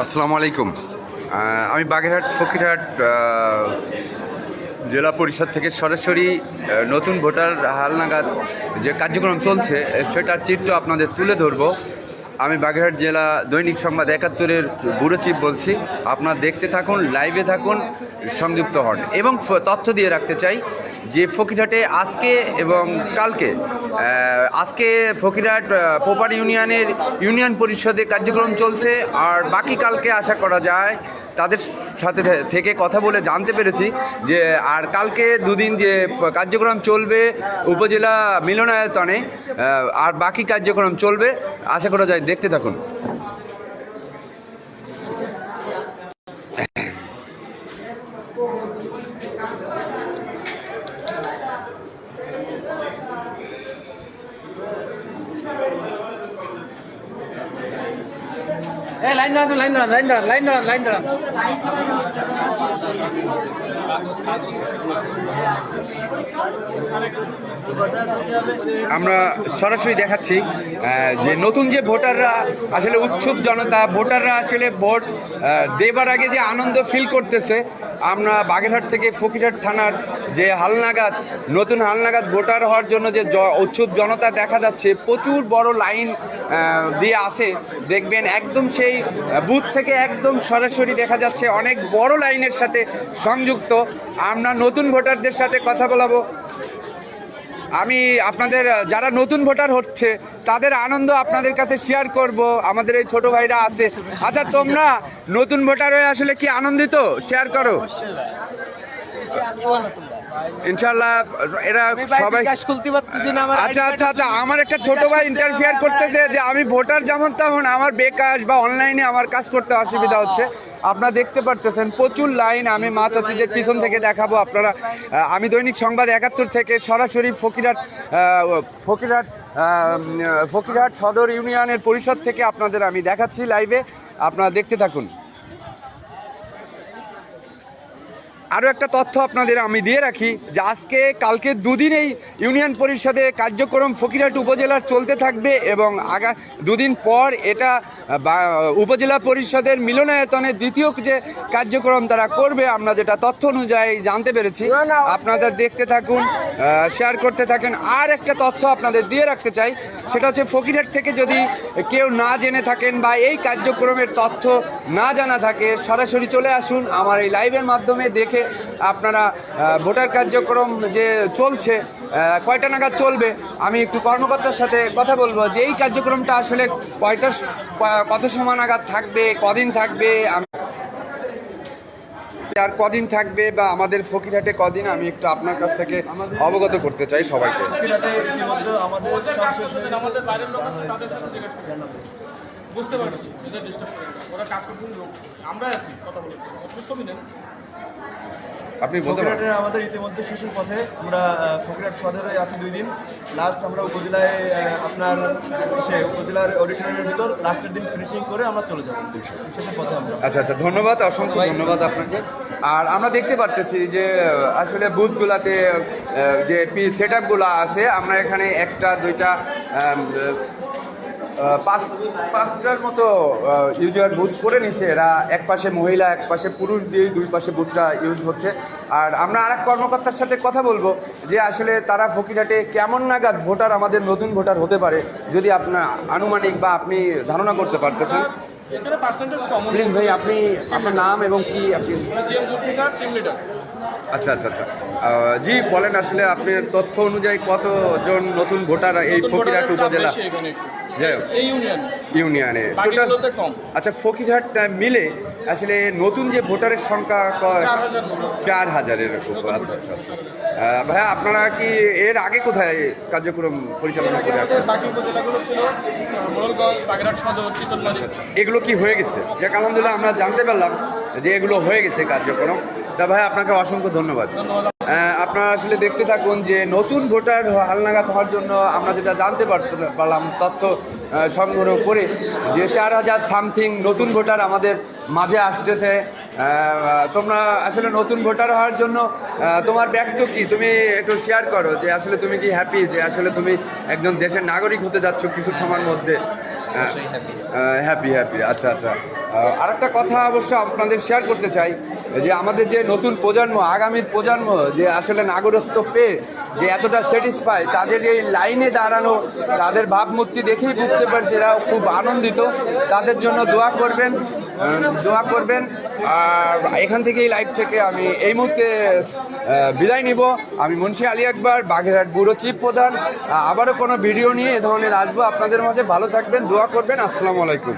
আসসালামু আলাইকুম। আমি বাগেরহাট, ফকিরহাট জেলা পরিষদ থেকে সরাসরি নতুন ভোটার হালনাগাদ যে কার্যক্রম চলছে, সেটার চিত্র আপনাদের তুলে ধরবো। আমি বাগেরহাট জেলা দৈনিক সংবাদ একাত্তরের ব্যুরো চিফ বলছি। আপনারা দেখতে থাকুন, লাইভে থাকুন, সংযুক্ত হন। এবং তথ্য দিয়ে রাখতে চাই যে ফকিরহাটে আজকে এবং কালকে আজকে ফকিরহাট পোপার ইউনিয়নের ইউনিয়ন পরিষদে কার্যক্রম চলছে, আর বাকি কালকে আশা করা যায় তাদের সাথে থেকে কথা বলে জানতে পেরেছি যে, আর কালকে দুদিন যে কার্যক্রম চলবে উপজেলা মিলনায়তনে আর বাকি কার্যক্রম চলবে, আশা করা যায় দেখতে থাকুন। এই লাইন দাঁড়ান লাইন দাঁড়ান লাইন দাঁড়ান লাইন দাঁড়ান লাইন দাঁড়ান আমরা সরাসরি দেখাচ্ছি যে নতুন যে ভোটাররা আসলে উৎসুক জনতা ভোটাররা আসলে ভোট দেবার আগে যে আনন্দ ফিল করতেছে আমরা বাগেরহাট থেকে ফকিরহাট থানার যে হালনাগাদ, নতুন হালনাগাদ ভোটার হওয়ার জন্য যে উৎসুক জনতা দেখা যাচ্ছে, প্রচুর বড় লাইন দিয়ে আসে দেখবেন একদম সেই বুথ থেকে একদম সরাসরি দেখা যাচ্ছে অনেক বড় লাইনের সাথে সংযুক্ত। আমরা নতুন ভোটারদের সাথে কথা বলাবো। আমি আপনাদের যারা নতুন ভোটার হচ্ছে তাদের আনন্দ আপনাদের কাছে শেয়ার করব। আমাদের এই ছোট ভাইরা আছে। আচ্ছা তোমরা নতুন ভোটার হয়ে আসলে কি আনন্দিত? শেয়ার করো। ইনশাল্লাহ এরা সবাই আচ্ছা আচ্ছা আচ্ছা আমার একটা ছোট ভাই ইন্টারফিয়ার করতেছে যে আমি ভোটার যেমন তেমন আমার বেকার বা অনলাইনে আমার কাজ করতে অসুবিধা হচ্ছে। আপনারা দেখতে পারতেছেন, প্রচুর লাইন আমি মা চাচিদের পিছন থেকে দেখাবো আপনারা। আমি দৈনিক সংবাদ একাত্তর থেকে সরাসরি ফকিরহাট ফকিরহাট ফকিরহাট সদর ইউনিয়নের পরিষদ থেকে আপনাদের আমি দেখাচ্ছি লাইভে আপনারা দেখতে থাকুন। আরও একটা তথ্য আপনাদের আমি দিয়ে রাখি যে আজকে, কালকে দুদিন এই ইউনিয়ন পরিষদে কার্যক্রম ফকিরহাট উপজেলার চলতে থাকবে এবং আগা, দুদিন পর এটা উপজেলা পরিষদের মিলনায়তনে দ্বিতীয় যে কার্যক্রম তারা করবে, আমরা যেটা তথ্য অনুযায়ী জানতে পেরেছি। আপনাদের দেখতে থাকুন শেয়ার করতে থাকেন। আর একটা তথ্য আপনাদের দিয়ে রাখতে চাই সেটা হচ্ছে ফকিরহাট থেকে যদি কেউ না জেনে থাকেন বা এই কার্যক্রমের তথ্য না জানা থাকে, সরাসরি চলে আসুন আমার এই লাইভের মাধ্যমে দেখে আপনারা ভোটার কার্যক্রম যে চলছে কয়টা নাগাদ চলবে, আমি একটু কর্মকর্তার সাথে কথা বলব যে এই কার্যক্রমটা আসলে কয়টা কত সময় নাগাদ থাকবে, কদিন থাকবে আর কদিন থাকবে বা আমাদের ফকিরহাটে কদিন আমি একটু আপনার কাছ থেকে অবগত করতে চাই সবাইকে। বুঝতে পারছি এদের ডিস্টার্ব করে না। ওরা কাজ করতে আমরা আছি কথা বলতে। ছবি নেন আপনি বলতে পারেন। আমাদের ইতিমধ্যে শেষের পথে আমরা ফকিরহাট সদরে আছি দুই দিন লাস্ট আমরা উপজেলায় আপনার সে উপজেলার অডিটোরিয়ামের ভিতর লাস্টের দিন ফিনিশিং করে আমরা চলে যাব। শেষের পথে আমরা। আচ্ছা আচ্ছা ধন্যবাদ অসংখ্য ধন্যবাদ আপনাকে। আর আমরা দেখতে পারতেছি যে আসলে বুথগুলাতে যে সেট আপগুলো আছে আমরা এখানে একটা দুইটা পাঁচ পাঁচটার মতো ইউজার বুথ করে নিছে এরা এক পাশে মহিলা এক পাশে পুরুষ দিয়ে দুই পাশে বুথটা ইউজ হচ্ছে। আর আমরা আর এক কর্মকর্তার সাথে কথা বলব যে আসলে তারা ফকিরহাটে কেমন নাগাদ ভোটার আমাদের নতুন ভোটার হতে পারে যদি আপনার আনুমানিক বা আপনি ধারণা করতে পারতেছেন। প্লিজ ভাই আপনি আপনার নাম এবং কি আপনি লিডার আচ্ছা আচ্ছা আচ্ছা। জি বলেন আসলে আপনার তথ্য অনুযায়ী কতজন নতুন ভোটার এই ফকিরহাট উপজেলা। যাই হোক। এই ইউনিয়ন। কম। আচ্ছা ফকিরহাট মিলে আসলে নতুন যে ভোটারের সংখ্যা চার হাজারের আচ্ছা আচ্ছা আচ্ছা। আহ, ভাইয়া আপনারা কি এর আগে কোথায় কার্যক্রম পরিচালনা করে সদর চিতলমারি। এগুলো কি হয়ে গেছে? যাক আলহামদুলিল্লাহ আমরা জানতে পারলাম যে এগুলো হয়ে গেছে কার্যক্রম। তা ভাই আপনাকে অসংখ্য ধন্যবাদ। আপনারা আসলে দেখতে থাকুন যে নতুন ভোটার হালনাগাদ হওয়ার জন্য আমরা যেটা জানতে পারতে পারলাম তথ্য সংগ্রহ করে যে চার হাজার সামথিং নতুন ভোটার আমাদের মাঝে আসতেছে। তোমরা আসলে নতুন ভোটার হওয়ার জন্য তোমার ব্যক্ত কি? তুমি একটু শেয়ার করো যে আসলে তুমি কি হ্যাপি যে আসলে তুমি একজন দেশের নাগরিক হতে যাচ্ছ কিছু সময়ের মধ্যে? হ্যা্যাপি হ্যাপি আচ্ছা আচ্ছা। আর একটা কথা অবশ্য আপনাদের শেয়ার করতে চাই। যে আমাদের যে নতুন প্রজন্ম আগামীর প্রজন্ম যে আসলে নাগরিকত্ব পেয়ে যে এতটা স্যাটিসফাই তাদের এই লাইনে দাঁড়ানো, তাদের ভাবমূর্তি দেখেই বুঝতে পারছি এরা খুব আনন্দিত। তাদের জন্য দোয়া করবেন দোয়া করবেন। আর এখান থেকে এই লাইভ থেকে আমি এই মুহূর্তে বিদায় নিব। আমি মুন্সি আলী আকবর, বাগেরহাট ব্যুরো চিফ প্রধান। আবারও কোনো ভিডিও নিয়ে এ ধরনের আসব। আপনাদের মাঝে ভালো থাকবেন, দোয়া করবেন। আসসালামু আলাইকুম।